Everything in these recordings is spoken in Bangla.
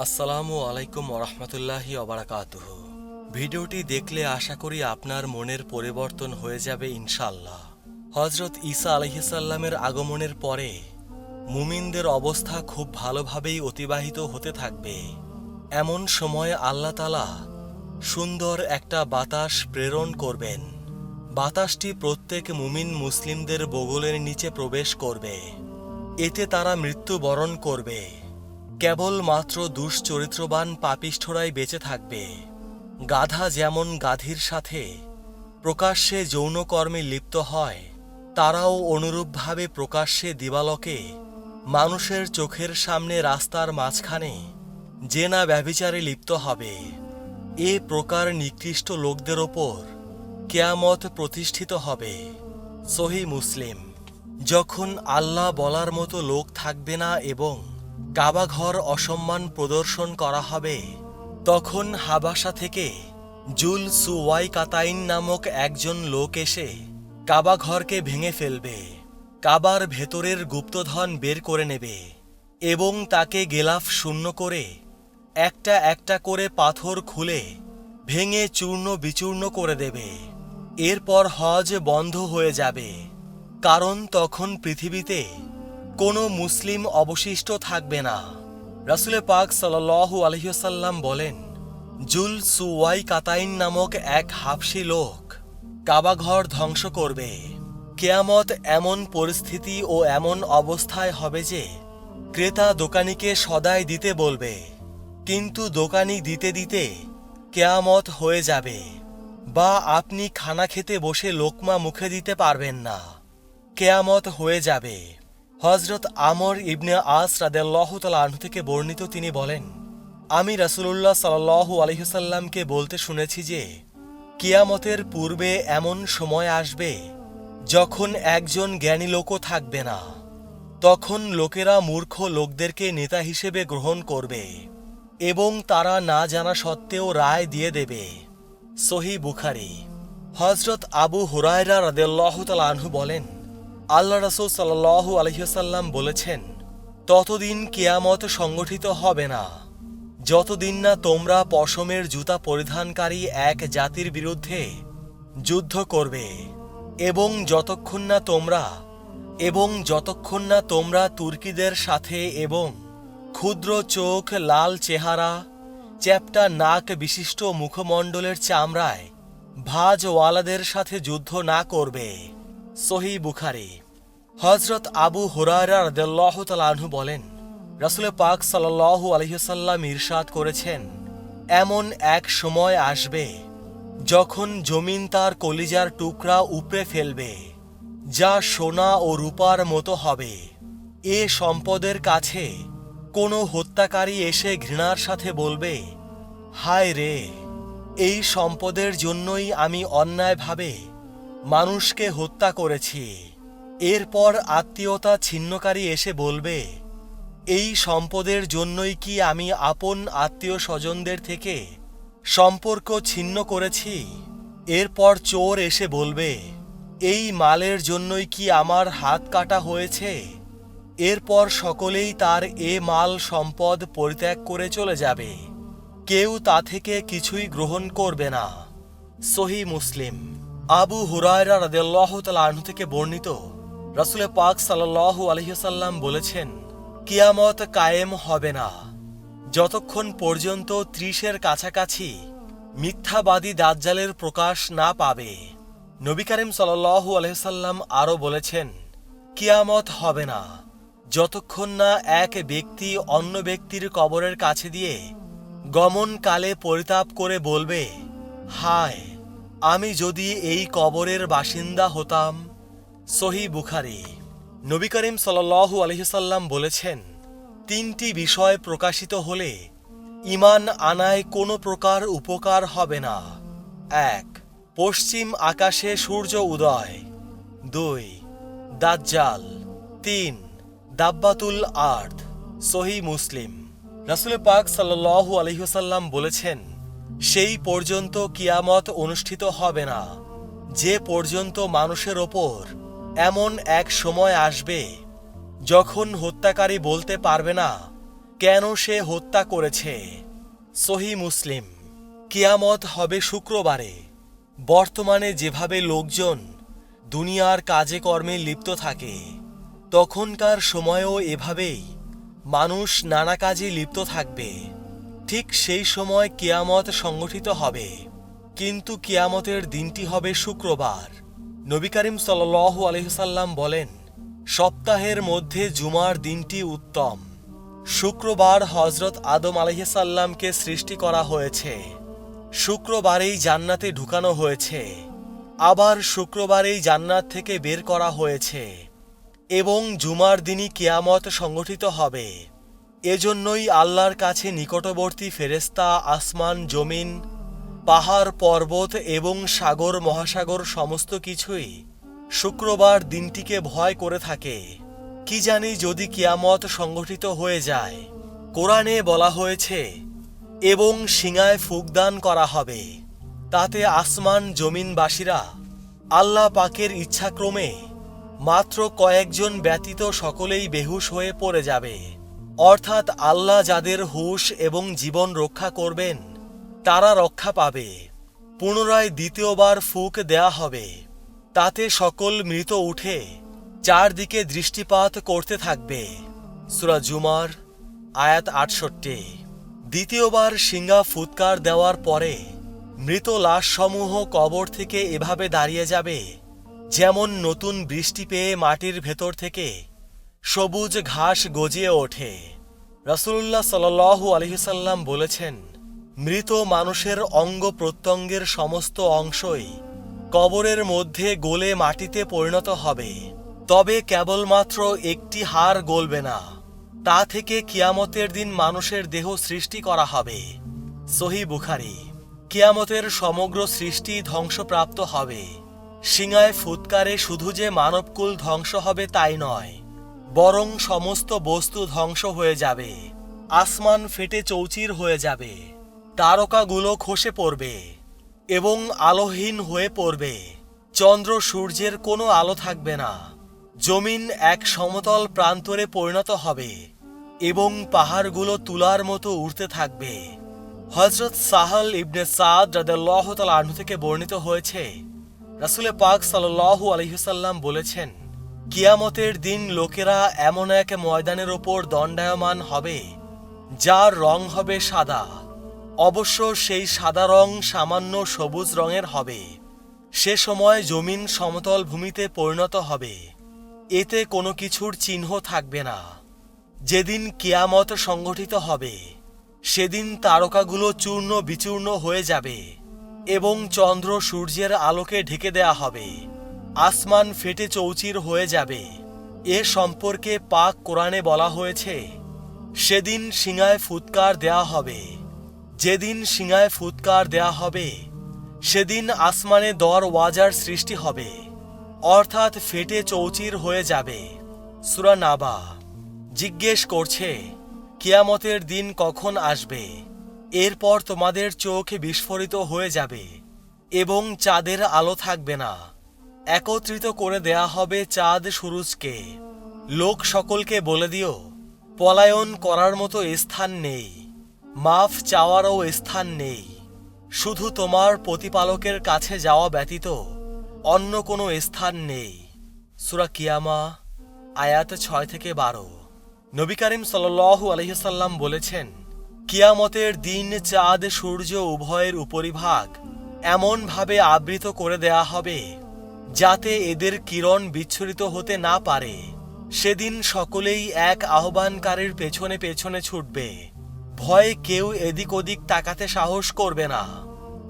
আসসালামু আলাইকুম ওরহমতুল্লাহি অবরাকাতুহ ভিডিওটি দেখলে আশা করি আপনার মনের পরিবর্তন হয়ে যাবে ইনশাল্লাহ হজরত ঈসা আলহিসাল্লামের আগমনের পরে মুমিনদের অবস্থা খুব ভালোভাবেই অতিবাহিত হতে থাকবে। এমন সময় আল্লাহ তালা সুন্দর একটা বাতাস প্রেরণ করবেন। বাতাসটি প্রত্যেক মুমিন মুসলিমদের বগলের নিচে প্রবেশ করবে। এতে তারা মৃত্যুবরণ করবে। কেবলমাত্র দুশ্চরিত্রবান পাপিষ্ঠরাই বেঁচে থাকবে। গাধা যেমন গাধির সাথে প্রকাশ্যে যৌনকর্মে লিপ্ত হয়, তারাও অনুরূপভাবে প্রকাশ্যে দিবালকে মানুষের চোখের সামনে রাস্তার মাঝখানে যে না ব্যভিচারে লিপ্ত হবে। এ প্রকার নিকৃষ্ট লোকদের ওপর কেয়ামত প্রতিষ্ঠিত হবে। সহি মুসলিম, যখন আল্লাহ বলার মতো লোক থাকবে না এবং কাবাঘর অসম্মান প্রদর্শন করা হবে। তখন হাবাসা থেকে জুল সুওয়াই কাতাইন নামক একজন লোক এসে কাবাঘরকে ভেঙে ফেলবে। কাবার ভেতরের গুপ্তধন বের করে নেবে এবং তাকে গেলাফ শূন্য করে একটা একটা করে পাথর খুলে ভেঙে চূর্ণ বিচূর্ণ করে দেবে। এরপর হজ বন্ধ হয়ে যাবে। কারণ তখন পৃথিবীতে কোনো মুসলিম অবশিষ্ট থাকবে না। রাসুলে পাক সাল্লাল্লাহু আলহিসাল্লাম বলেন, জুল সুওয়াই কাতাইন নামক এক হাফসি লোক কাবাঘর ধ্বংস করবে। কেয়ামত এমন পরিস্থিতি ও এমন অবস্থায় হবে যে ক্রেতা দোকানিকে সদাই দিতে বলবে, কিন্তু দোকানি দিতে দিতে কেয়ামত হয়ে যাবে বা আপনি খানা খেতে বসে লোকমা মুখে দিতে পারবেন না। কেয়ামত হয়ে যাবে। হজরত আমর ইবনে আস রাদেল্লাহ তালাহ থেকে বর্ণিত তিনি বলেন, আমি রাসুলুল্লাহ সাল্লাহু আলহিসাল্লামকে বলতে শুনেছি যে, কিয়ামতের পূর্বে এমন সময় আসবে যখন একজন জ্ঞানী লোকও থাকবে না। তখন লোকেরা মূর্খ লোকদেরকে নেতা হিসেবে গ্রহণ করবে এবং তারা না জানা সত্ত্বেও রায় দিয়ে দেবে। সহি বুখারি। হজরত আবু হুরায়রা রাদেল্লাহ তালাহু বলেন আল্লাহ রসুল সাল্লাহু আলহিসাল্লাম বলেছেন, ততদিন কেয়ামত সংগঠিত হবে না। যতদিন না তোমরা পশমের জুতা পরিধানকারী এক জাতির বিরুদ্ধে যুদ্ধ করবে, এবং যতক্ষণ না তোমরা, এবং যতক্ষণ না তোমরা তুর্কিদের সাথে এবং ক্ষুদ্র চোখ, লাল চেহারা, চ্যাপ্টা নাক বিশিষ্ট মুখমণ্ডলের চামড়ায় ভাজওয়ালাদের সাথে যুদ্ধ না করবে। সহি বুখারি। হজরত আবু তালাহু বলেন, রাসুল পাক সাল্লাহ আলহিসাল্লাম ইরশাদ করেছেন, এমন এক সময় আসবে যখন জমিন তার কলিজার টুকরা উপড়ে ফেলবে, যা সোনা ও রূপার মতো হবে। এ সম্পদের কাছে কোনো হত্যাকারী এসে ঘৃণার সাথে বলবে, হায় রে, এই সম্পদের জন্যই আমি অন্যায়ভাবে মানুষকে হত্যা করেছি। এরপর আত্মীয়তা ছিন্নকারী এসে বলবে, এই সম্পদের জন্যই কি আমি আপন আত্মীয় স্বজনদের থেকে সম্পর্ক ছিন্ন করেছি? এরপর চোর এসে বলবে, এই মালের জন্যই কি আমার হাত কাটা হয়েছে? এরপর সকলেই তার এ মাল সম্পদ পরিত্যাগ করে চলে যাবে। কেউ তা থেকে কিছুই গ্রহণ করবে না। সহি মুসলিম। আবু হুরায়রা রাদেল্লাহ তালাহু থেকে বর্ণিত রাসুলে পাক সাল্লাহু আলহিসাল্লাম বলেছেন, কিয়ামত কায়েম হবে না। যতক্ষণ পর্যন্ত ত্রিশের কাছাকাছি মিথ্যাবাদী দাজ্জালের প্রকাশ না পাবে। নবী করিম সাল্লাহু আলহিসাল্লাম আরও বলেছেন, কিয়ামত হবে না। যতক্ষণ না এক ব্যক্তি অন্য ব্যক্তির কবরের কাছে দিয়ে গমনকালে পরিতাপ করে বলবে, হায়, আমি যদি এই কবরের বাসিন্দা হতাম সহি বুখারি। নবী করিম সাল্লাহু আলহিসাল্লাম বলেছেন, তিনটি বিষয় প্রকাশিত হলে ইমান আনায় কোনো প্রকার উপকার হবে না। এক, পশ্চিম আকাশে সূর্য উদয়। দুই, দাজ্জাল। তিন, দাব্বাতুল আর্থ সহি মুসলিম। রাসুল পাক সাল্লাহু আলহিসাল্লাম বলেছেন, সেই পর্যন্ত কিয়ামত অনুষ্ঠিত হবে না। যে পর্যন্ত মানুষের ওপর এমন এক সময় আসবে যখন হত্যাকারী বলতে পারবে না, কেন সে হত্যা করেছে। সহি মুসলিম, কিয়ামত হবে শুক্রবারে। বর্তমানে যেভাবে লোকজন দুনিয়ার কাজে কর্মে লিপ্ত থাকে, তখনকার সময়েও এভাবেই মানুষ নানা কাজে লিপ্ত থাকবে। ঠিক সেই সময় কিয়ামত সংগঠিত হবে, কিন্তু কিয়ামতের দিনটি হবে শুক্রবার। নবী করিম সাল আলহিসাল্লাম বলেন, সপ্তাহের মধ্যে জুমার দিনটি উত্তম। শুক্রবার হজরত আদম আলহিসাল্লামকে সৃষ্টি করা হয়েছে। শুক্রবারেই জান্নাতে ঢুকানো হয়েছে। আবার শুক্রবারেই জান্নাত থেকে বের করা হয়েছে। এবং জুমার দিনই কিয়ামত সংগঠিত হবে। এজন্যই আল্লাহর কাছে নিকটবর্তী ফেরেস্তা আসমান, জমিন পাহাড়, পর্বত এবং সাগর, মহাসাগর সমস্ত কিছুই শুক্রবার দিনটিকে ভয় করে থাকে। কি জানি যদি কিয়ামত সংগঠিত হয়ে যায়, কোরআনে বলা হয়েছে, এবং সিঙায় ফুকদান করা হবে। তাতে আসমান জমিনবাসীরা আল্লাহ পাকের ইচ্ছাক্রমে মাত্র কয়েকজন ব্যতীত সকলেই বেহুশ হয়ে পড়ে যাবে। অর্থাৎ আল্লাহ যাদের হুশ এবং জীবন রক্ষা করবেন তারা রক্ষা পাবে। পুনরায় দ্বিতীয়বার ফুক দেয়া হবে। তাতে সকল মৃত উঠে চারদিকে দৃষ্টিপাত করতে থাকবে। সুরা জুমার আয়াত আটষট্টি। দ্বিতীয়বার সিঙ্গা ফুৎকার দেওয়ার পরে মৃত লাশসমূহ কবর থেকে এভাবে দাঁড়িয়ে যাবে, যেমন নতুন বৃষ্টি পেয়ে মাটির ভেতর থেকে সবুজ ঘাস গজিয়ে ওঠে। রসুল্লাহ সাল্লু আলহিসাল্লাম বলেছেন মৃত মানুষের অঙ্গ প্রত্যঙ্গের সমস্ত অংশই কবরের মধ্যে গোলে মাটিতে পরিণত হবে। তবে কেবলমাত্র একটি হাড় গলবে না। তা থেকে কিয়ামতের দিন মানুষের দেহ সৃষ্টি করা হবে। সহি বুখারি। কিয়ামতের সমগ্র সৃষ্টি ধ্বংসপ্রাপ্ত হবে। সিঙায় ফুৎকারে শুধু যে মানবকুল ধ্বংস হবে তাই নয়, বরং সমস্ত বস্তু ধ্বংস হয়ে যাবে। আসমান ফেটে চৌচির হয়ে যাবে। তারকাগুলো খসে পড়বে এবং আলোহীন হয়ে পড়বে। চন্দ্র সূর্যের কোনো আলো থাকবে না। জমিন এক সমতল প্রান্তরে পরিণত হবে এবং পাহাড়গুলো তুলার মতো উড়তে থাকবে। হজরত সাহল ইবনে সাদ রাদাল্লাহ তাল আহ্ন থেকে বর্ণিত হয়েছে, রাসুলে পাক সাল্লাহ আলহিসাল্লাম বলেছেন, কিয়ামতের দিন লোকেরা এমন এক ময়দানের ওপর দণ্ডায়মান হবে, যার রং হবে সাদা। অবশ্য সেই সাদা রং সামান্য সবুজ রঙের হবে। সে সময় জমিন সমতল ভূমিতে পরিণত হবে। এতে কোনো কিছুর চিহ্ন থাকবে না। যেদিন কেয়ামত সংগঠিত হবে, সেদিন তারকাগুলো চূর্ণ বিচূর্ণ হয়ে যাবে এবং চন্দ্র সূর্যের আলোকে ঢেকে দেয়া হবে। আসমান ফেটে চৌচির হয়ে যাবে। এ সম্পর্কে পাক কোরআনে বলা হয়েছে, সেদিন সিঙায় ফুৎকার দেয়া হবে। যেদিন সিঙায় ফুৎকার দেয়া হবে, সেদিন আসমানে দর ওয়াজার সৃষ্টি হবে, অর্থাৎ ফেটে চৌচির হয়ে যাবে। সুরা নাবা জিজ্ঞেস করছে, কিয়ামতের দিন কখন আসবে? এরপর তোমাদের চোখ বিস্ফোরিত হয়ে যাবে এবং চাঁদের আলো থাকবে না। একত্রিত করে দেয়া হবে চাঁদ সুরুজকে। লোক সকলকে বলে দিও, পলায়ন করার মতো স্থান নেই। মাফ চাওয়ারও স্থান নেই। শুধু তোমার প্রতিপালকের কাছে যাওয়া ব্যতীত অন্য কোনো স্থান নেই। সুরা কিয়ামা, আয়াত ছয় থেকে বারো। নবী করিম সাল্লু আলহিসাল্লাম বলেছেন, কিয়ামতের দিন চাঁদ, সূর্য, উভয়ের উপরিভাগ এমনভাবে আবৃত করে দেয়া হবে, যাতে এদের কিরণ বিচ্ছুরিত হতে না পারে। সেদিন সকলেই এক আহ্বানকারীর পেছনে পেছনে ছুটবে। ভয়ে কেউ এদিক ওদিক তাকাতে সাহস করবে না।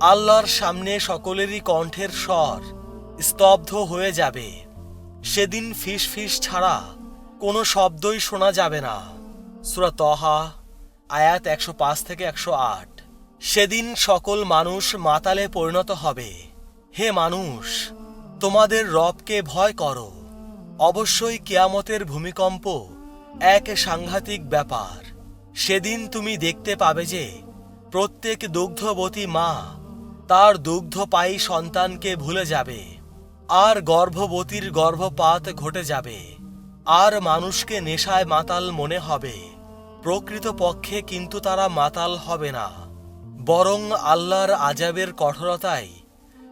আল্লাহর সামনে সকলেরই কণ্ঠের স্বর স্তব্ধ হয়ে যাবে। সেদিন ফিস ফিস ছাড়া কোনো শব্দই শোনা যাবে না। সুরা তহা, আয়াত একশো পাঁচ থেকে একশো আট। সেদিন সকল মানুষ মাতালে পরিণত হবে। হে মানুষ, তোমাদের রবকে ভয় করো। অবশ্যই কেয়ামতের ভূমিকম্প এক সাংঘাতিক ব্যাপার। সেদিন তুমি দেখতে পাবে যে প্রত্যেক দুগ্ধবতী মা তার দুগ্ধপায়ী সন্তানকে ভুলে যাবে, আর গর্ভবতীর গর্ভপাত ঘটে যাবে, আর মানুষকে নেশায় মাতাল মনে হবে। প্রকৃতপক্ষে কিন্তু তারা মাতাল হবে না, বরং আল্লাহর আজাবের কঠোরতায়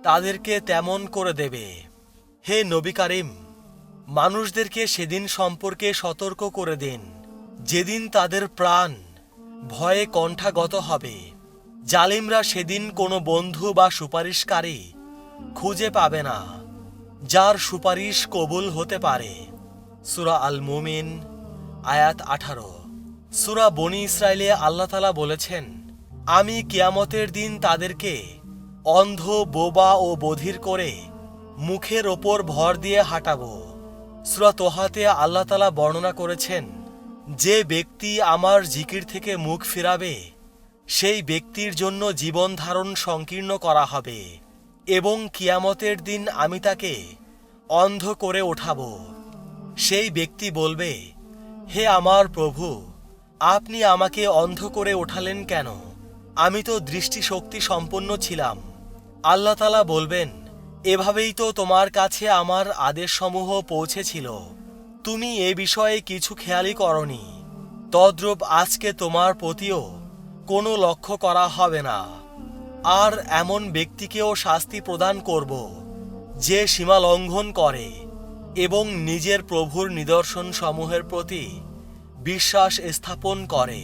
তাদেরকে তেমন করে দেবে। হে নবী কারিম, মানুষদেরকে সেদিন সম্পর্কে সতর্ক করে দিন। যেদিন তাদের প্রাণ ভয়ে কণ্ঠাগত হবে, জালিমরা সেদিন কোনো বন্ধু বা সুপারিশকারী খুঁজে পাবে না, যার সুপারিশ কবুল হতে পারে। সুরা আল মুমিন আয়াত আঠারো। সুরা বনি ইসরায়েলে আল্লাহ তালা বলেছেন, আমি কিয়ামতের দিন তাদেরকে অন্ধ, বোবা ও বধির করে মুখের ওপর ভর দিয়ে হাঁটাবো। সুরা তোহাতে আল্লাহ তালা বর্ণনা করেছেন যে ব্যক্তি আমার জিকির থেকে মুখ ফিরাবে, সেই ব্যক্তির জন্য জীবন ধারণ সংকীর্ণ করা হবে এবং কিয়ামতের দিন আমি তাকে অন্ধ করে ওঠাবো। সেই ব্যক্তি বলবে, হে আমার প্রভু, আপনি আমাকে অন্ধ করে ওঠালেন কেন? আমি তো দৃষ্টিশক্তি সম্পন্ন ছিলাম। আল্লাহ তালা বলবেন, এভাবেই তো তোমার কাছে আমার আদেশসমূহ পৌঁছেছিল। তুমি এ বিষয়ে কিছু খেয়ালই করনি। তদ্রূপ আজকে তোমার প্রতিও কোনো লক্ষ্য করা হবে না। আর এমন ব্যক্তিকেও শাস্তি প্রদান করব, যে সীমা লঙ্ঘন করে এবং নিজের প্রভুর নিদর্শন সমূহের প্রতি বিশ্বাস স্থাপন করে।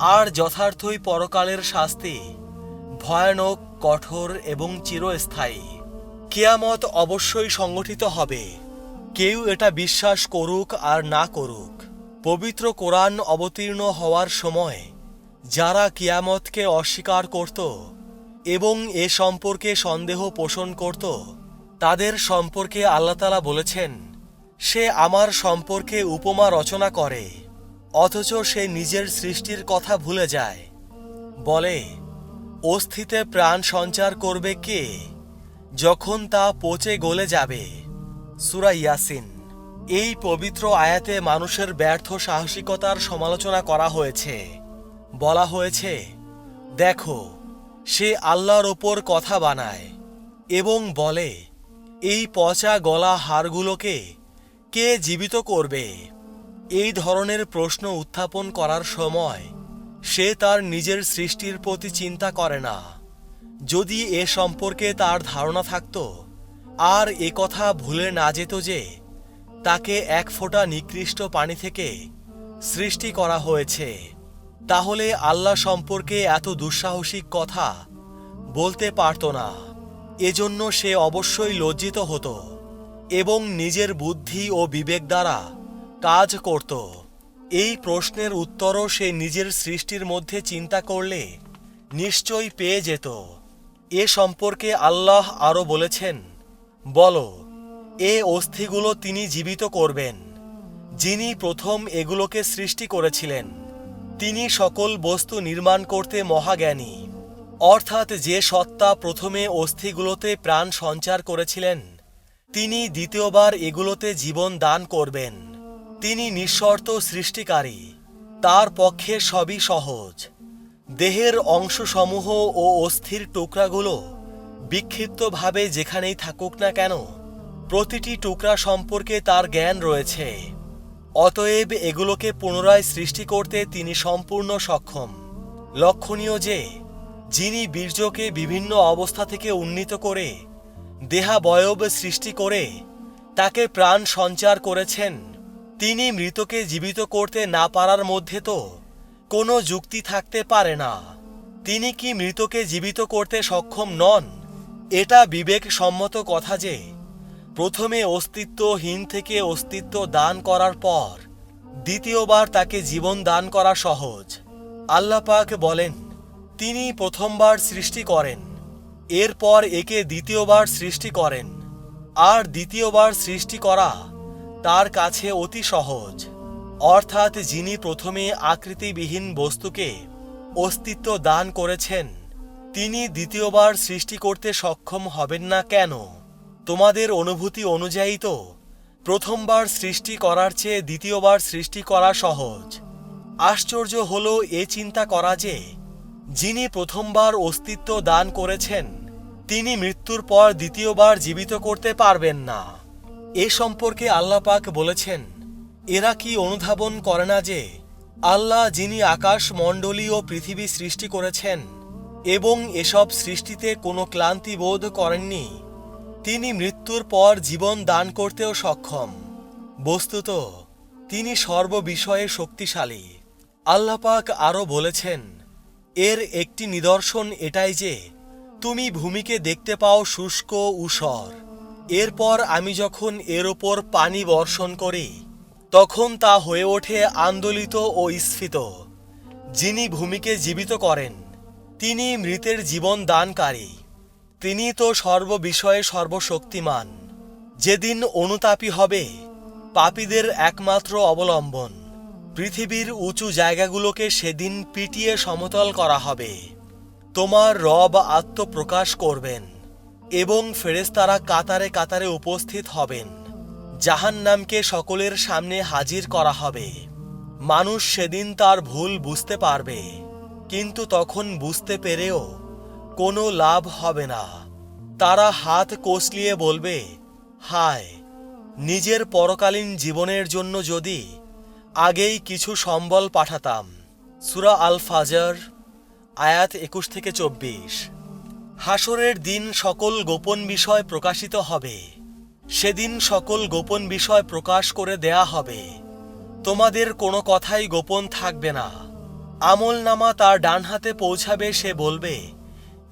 আর যথার্থই পরকালের শাস্তি ভয়ানক, কঠোর এবং চিরস্থায়ী। কেয়ামত অবশ্যই সংগঠিত হবে। কেউ এটা বিশ্বাস করুক আর না করুক। পবিত্র কোরআন অবতীর্ণ হওয়ার সময় যারা কিয়ামতকে অস্বীকার করত এবং এ সম্পর্কে সন্দেহ পোষণ করত, তাদের সম্পর্কে আল্লাতালা বলেছেন, সে আমার সম্পর্কে উপমা রচনা করে, অথচ সে নিজের সৃষ্টির কথা ভুলে যায়। বলে, অস্থিতে প্রাণ সঞ্চার করবে কে, যখন তা পচে গলে যাবে? সুরা ইয়াসিন। এই পবিত্র আয়াতে মানুষের ব্যর্থ সাহসিকতার সমালোচনা করা হয়েছে। বলা হয়েছে, দেখো, সে আল্লাহর ওপর কথা বানায় এবং বলে, এই পচা গলা হাড়গুলোকে কে জীবিত করবে? এই ধরনের প্রশ্ন উত্থাপন করার সময় সে তার নিজের সৃষ্টির প্রতি চিন্তা করে না। যদি এ সম্পর্কে তার ধারণা থাকত আর এ কথা ভুলে না যেত যে তাকে এক ফোঁটা নিকৃষ্ট পানি থেকে সৃষ্টি করা হয়েছে। তাহলে আল্লাহ সম্পর্কে এত দুঃসাহসিক কথা বলতে পারত না। এজন্য সে অবশ্যই লজ্জিত হতো এবং নিজের বুদ্ধি ও বিবেক দ্বারা কাজ করত। এই প্রশ্নের উত্তরও সে নিজের সৃষ্টির মধ্যে চিন্তা করলে নিশ্চয়ই পেয়ে যেত। এ সম্পর্কে আল্লাহ আরও বলেছেন বলো, এ অস্থিগুলো তিনি জীবিত করবেন, যিনি প্রথম এগুলোকে সৃষ্টি করেছিলেন। তিনি সকল বস্তু নির্মাণ করতে মহাজ্ঞানী। অর্থাৎ যে সত্তা প্রথমে অস্থিগুলোতে প্রাণ সঞ্চার করেছিলেন, তিনি দ্বিতীয়বার এগুলোতে জীবন দান করবেন। তিনি নিঃশর্ত সৃষ্টিকারী, তার পক্ষে সবই সহজ। দেহের অংশসমূহ ও অস্থির টুকরাগুলো বিক্ষিপ্তভাবে যেখানেই থাকুক না কেন, প্রতিটি টুকরা সম্পর্কে তার জ্ঞান রয়েছে। অতএব এগুলোকে পুনরায় সৃষ্টি করতে তিনি সম্পূর্ণ সক্ষম। লক্ষণীয় যে, যিনি বীর্যকে বিভিন্ন অবস্থা থেকে উন্নীত করে, দেহাবয়ব সৃষ্টি করে, তাকে প্রাণ সঞ্চার করেছেন, তিনি মৃতকে জীবিত করতে না পারার মধ্যে তো কোনো যুক্তি থাকতে পারে না। তিনি কি মৃতকে জীবিত করতে সক্ষম নন? এটা বিবেকসম্মত কথা যে, প্রথমে অস্তিত্বহীন থেকে অস্তিত্ব দান করার পর, দ্বিতীয়বার তাকে জীবন দান করা সহজ। আল্লাপাক বলেন, তিনি প্রথমবার সৃষ্টি করেন, এরপর একে দ্বিতীয়বার সৃষ্টি করেন, আর দ্বিতীয়বার সৃষ্টি করা তার কাছে অতি সহজ। অর্থাৎ যিনি প্রথমে আকৃতিবিহীন বস্তুকে অস্তিত্ব দান করেছেন তিনি দ্বিতীয়বার সৃষ্টি করতে সক্ষম হবেন না কেন? তোমাদের অনুভূতি অনুযায়ী তো, প্রথমবার সৃষ্টি করার চেয়ে দ্বিতীয়বার সৃষ্টি করা সহজ। আশ্চর্য হল এ চিন্তা করা যে, যিনি প্রথমবার অস্তিত্ব দান করেছেন, তিনি মৃত্যুর পর দ্বিতীয়বার জীবিত করতে পারবেন না। এ সম্পর্কে আল্লাপাক বলেছেন, এরা কি অনুধাবন করে না যে, আল্লাহ যিনি আকাশ মণ্ডলী ও পৃথিবী সৃষ্টি করেছেন এবং এসব সৃষ্টিতে কোনো ক্লান্তি বোধ করেননি। তিনি মৃত্যুর পর জীবন দান করতেও সক্ষম। বস্তুত, তিনি সর্ববিষয়ে শক্তিশালী। আল্লাপাক আরও বলেছেন, এর একটি নিদর্শন এটাই যে, তুমি ভূমিকে দেখতে পাও শুষ্ক উষর এরপর আমি যখন এর ওপর পানি বর্ষণ করি, তখন তা হয়ে ওঠে আন্দোলিত ও স্ফীত যিনি ভূমিকে জীবিত করেন। তিনি মৃতের জীবন দানকারী। তিনি তো সর্ববিষয়ে সর্বশক্তিমান। যেদিন অনুতাপী হবে, পাপীদের একমাত্র অবলম্বন। পৃথিবীর উঁচু জায়গাগুলোকে সেদিন পিটিয়ে সমতল করা হবে। তোমার রব আত্মপ্রকাশ করবেন এবং ফেরেস্তারা কাতারে কাতারে উপস্থিত হবেন। জাহান্নামকে সকলের সামনে হাজির করা হবে। মানুষ সেদিন তার ভুল বুঝতে পারবে। কিন্তু তখন বুঝতে পেরেও কোনো লাভ হবে না। তারা হাত কষলিয়ে বলবে, হায়, নিজের পরকালীন জীবনের জন্য যদি আগেই কিছু সম্বল পাঠাতাম। সুরা আল ফাজার আয়াত একুশ থেকে চব্বিশ। হাসরের দিন সকল গোপন বিষয় প্রকাশিত হবে। সেদিন সকল গোপন বিষয় প্রকাশ করে দেয়া হবে। তোমাদের কোনো কথাই গোপন থাকবে না। আমল নামা তার ডান হাতে পৌঁছাবে, সে বলবে,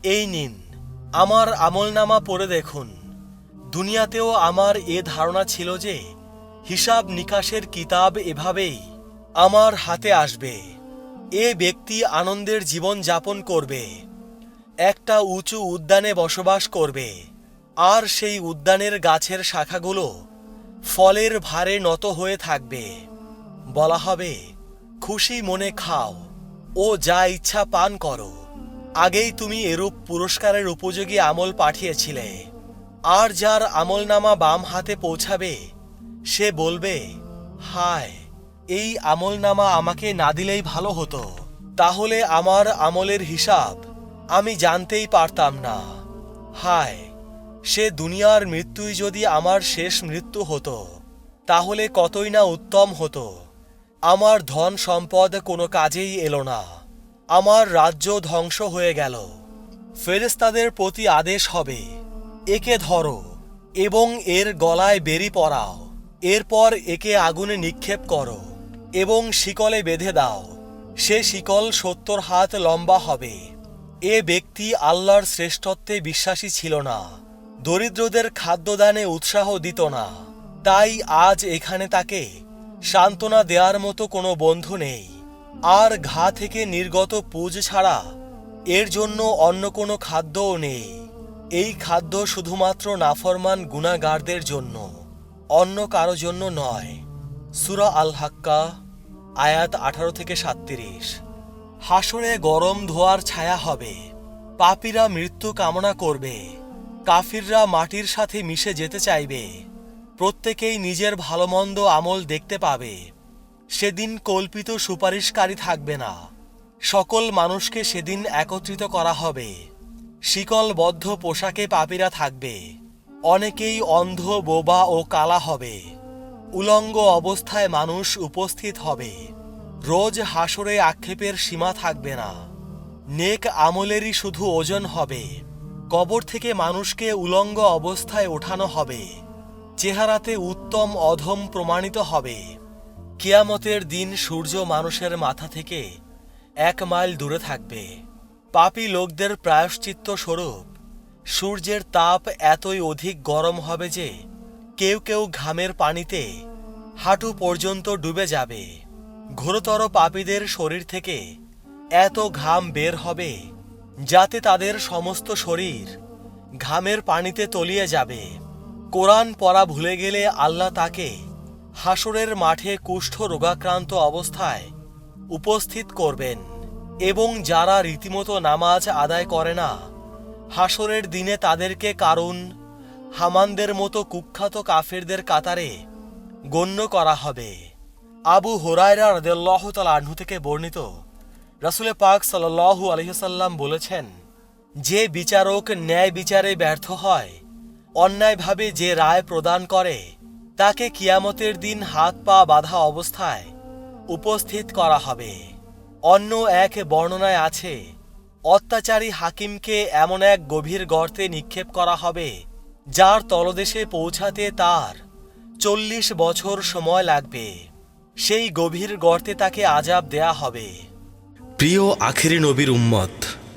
এই নিন, আমার আমল নামা পড়ে দেখুন। দুনিয়াতেও আমার এ ধারণা ছিল যে, হিসাব নিকাশের কিতাব এভাবেই আমার হাতে আসবে। এ ব্যক্তি আনন্দের জীবন যাপন করবে, একটা উঁচু উদ্যানে বসবাস করবে, আর সেই উদ্যানের গাছের শাখাগুলো ফলের ভারে নত হয়ে থাকবে। বলা হবে, খুশি মনে খাও। ও যা ইচ্ছা পান করো। আগেই তুমি এরূপ পুরস্কারের উপযোগী আমল পাঠিয়েছিলে। আর যার আমলনামা বাম হাতে পৌঁছাবে, সে বলবে, হায়, এই আমলনামা আমাকে না দিলেই ভালো হতো। তাহলে আমার আমলের হিসাব আমি জানতেই পারতাম না। হায়, সে দুনিয়ার মৃত্যুই যদি আমার শেষ মৃত্যু হতো, তাহলে কতই না উত্তম হতো। আমার ধন সম্পদ কোনো কাজেই এলো না। আমার রাজ্য ধ্বংস হয়ে গেল। ফেরেস্তাদের প্রতি আদেশ হবে, একে ধরো এবং এর গলায় বেরি পরাও। এরপর একে আগুনে নিক্ষেপ করো এবং শিকলে বেঁধে দাও। সে শিকল সত্তর হাত লম্বা হবে। এ ব্যক্তি আল্লাহর শ্রেষ্ঠত্বে বিশ্বাসী ছিল না, দরিদ্রদের খাদ্যদানে উৎসাহ দিত না। তাই আজ এখানে তাকে সান্ত্বনা দেওয়ার মতো কোনো বন্ধু নেই। আর ঘা থেকে নির্গত পুজ ছাড়া এর জন্য অন্য কোনো খাদ্যও নেই। এই খাদ্য শুধুমাত্র নাফরমান গুণাগারদের জন্য, অন্য কারও জন্য নয়। সুরা আল হাক্কা আয়াত আঠারো থেকে সাত্রিশ হাসরে গরম ধোয়ার ছায়া হবে, পাপীরা মৃত্যু কামনা করবে, কাফিররা মাটির সাথে মিশে যেতে চাইবে, প্রত্যেকেই নিজের ভালোমন্দ আমল দেখতে পাবে। সেদিন কল্পিত সুপারিশকারী থাকবে না। সকল মানুষকে সেদিন একত্রিত করা হবে। শিকলবদ্ধ পোশাকে পাপীরা থাকবে। অনেকেই অন্ধ, বোবা ও কালা হবে। উলঙ্গ অবস্থায় মানুষ উপস্থিত হবে। রোজ হাসরে আক্ষেপের সীমা থাকবে না। নেক আমলেরই শুধু ওজন হবে। কবর থেকে মানুষকে উলঙ্গ অবস্থায় ওঠানো হবে। চেহারাতে উত্তম অধম প্রমাণিত হবে। কিয়ামতের দিন সূর্য মানুষের মাথা থেকে এক মাইল দূরে থাকবে। পাপী লোকদের প্রায়শ্চিত্ত স্বরূপ, সূর্যের তাপ এতই অধিক গরম হবে যে কেউ কেউ ঘামের পানিতে হাঁটু পর্যন্ত ডুবে যাবে। ঘোরতর পাপীদের শরীর থেকে এত ঘাম বের হবে যাতে তাদের সমস্ত শরীর ঘামের পানিতে তলিয়ে যাবে। কোরআন পড়া ভুলে গেলে আল্লাহ তাকে হাসরের মাঠে কুষ্ঠ রোগাক্রান্ত অবস্থায় উপস্থিত করবেন এবং যারা রীতিমতো নামাজ আদায় করে না, হাসরের দিনে তাদেরকে কারণ হামানদের মতো কুখ্যাত কাফেরদের কাতারে গণ্য করা হবে। আবু হোরায়রা রদেল্লাহ তাল আহ্ন থেকে বর্ণিত রাসুলে পাক সাল্লাহু আলহিসাল্লাম বলেছেন, যে বিচারক ন্যায় বিচারে ব্যর্থ হয়, অন্যায়ভাবে যে রায় প্রদান করে তাকে কিয়ামতের দিন হাত পা বাঁধা অবস্থায় উপস্থিত করা হবে। অন্য এক বর্ণনায় আছে, অত্যাচারী হাকিমকে এমন এক গভীর গর্তে নিক্ষেপ করা হবে, যার তলদেশে পৌঁছাতে তার চল্লিশ বছর সময় লাগবে। সেই গভীর গর্তে তাকে আজাব দেয়া হবে। প্রিয় আখেরি নবীর উম্মত,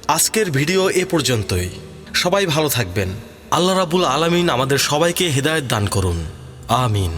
আজকের ভিডিও এ পর্যন্তই। সবাই ভালো থাকবেন। আল্লাহ রাবুল আলামিন আমাদের সবাইকে হেদায়েত দান করুন। Amin.